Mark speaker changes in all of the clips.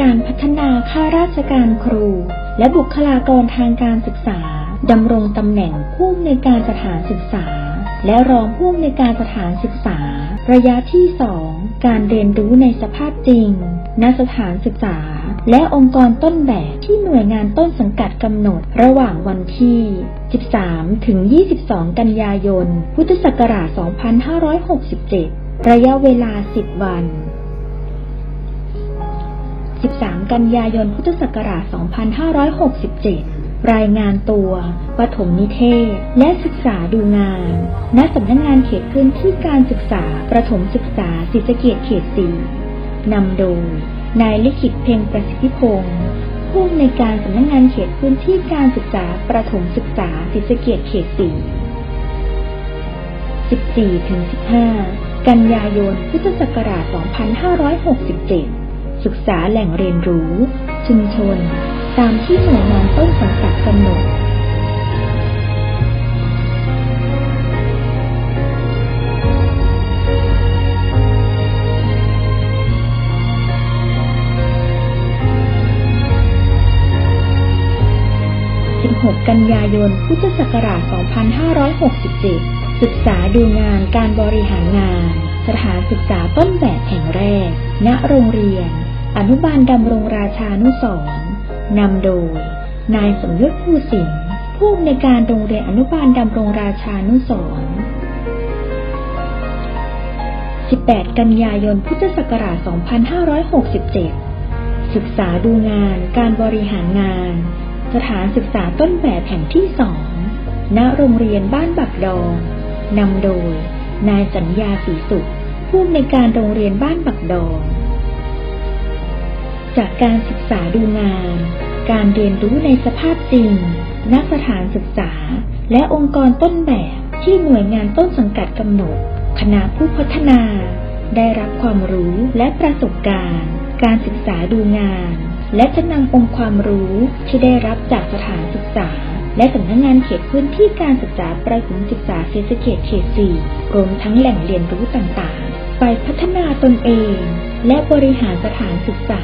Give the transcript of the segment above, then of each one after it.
Speaker 1: การพัฒนาข้าราชการครู และบุคลากรทางการศึกษาดำรงตำแหน่งผู้อำนวยการสถานศึกษา และรองผู้อำนวยการสถานศึกษา ระยะที่ 2 การเรียนรู้ในสภาพจริงณสถานศึกษา และองค์กรต้นแบบที่หน่วยงานต้นสังกัดกำหนดระหว่างวันที่ 13 ถึง 22 กันยายน พุทธศักราช 2567 ระยะเวลา 10 วัน 13 กันยายน พุทธศักราช 2567 รายงานตัวปฐมนิเทศ และศึกษาดูงาน ณ สำนักงงานเขตพื้นที่การศึกษา ประถมศึกษาศรีสะเกษเขต4นำโดย นายลิขิตเพ็งประสิทธิพงศ์ผู้อำนการสำนักงงานเขตพื้นที่การศึกษา ประถมศึกษาศรีสะเกษเขต4 14-15 กันยายน พุทธศักราช 2567 ศึกษาแหล่งเรียนรู้ ชุมชน ตามที่หน่วยงานต้นสังกัดกำหนด16กันยายน พุทธศักราช 2567 ศึกษาดูงานการบริหารงาน สถานศึกษาต้นแบบแห่งแรก ณ โรงเรียน อนุบาลดำรงราชานุสรณ์นำโดย นายสมยศภูสิงห์ผู้อำนวยการโรงเรียนอนุบาลดำรงราชานุสร18 กันยายน พุทธศักราช 2567 ศึกษาดูงาน การบริหารงาน สถานศึกษาต้นแบบแห่งที่สอง ณ โรงเรียนบ้านบักดอง นำโดย นายสัญญาศรีสุข ผู้อำนวยการโรงเรียนบ้านบักดอง จากการศึกษาดูงาน การเรียนรู้ในสภาพจริงณสถานศึกษา และองค์กรต้นแบบที่หน่วยงานต้นสังกัดกำหนด คณะผู้พัฒนา ได้รับความรู้และประสบการณ์ การศึกษาดูงาน และจะนำองค์ความรู้ที่ได้รับจากสถานศึกษา และสำนักงานเขตพื้นที่การศึกษาประถมศึกษาศรีสเกษเขต4รวมทั้งแหล่งเรียนรู้ต่างๆ ไปพัฒนาตนเอง และบริหารสถานศึกษา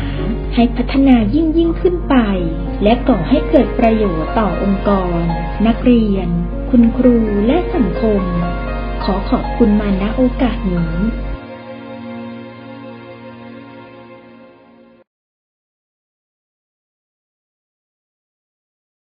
Speaker 1: ให้พัฒนายิ่งยิ่งขึ้นไป และก่อให้เกิดประโยชน์ต่อองค์กร นักเรียน คุณครูและสังคม ขอขอบคุณมาณโอกาสนี้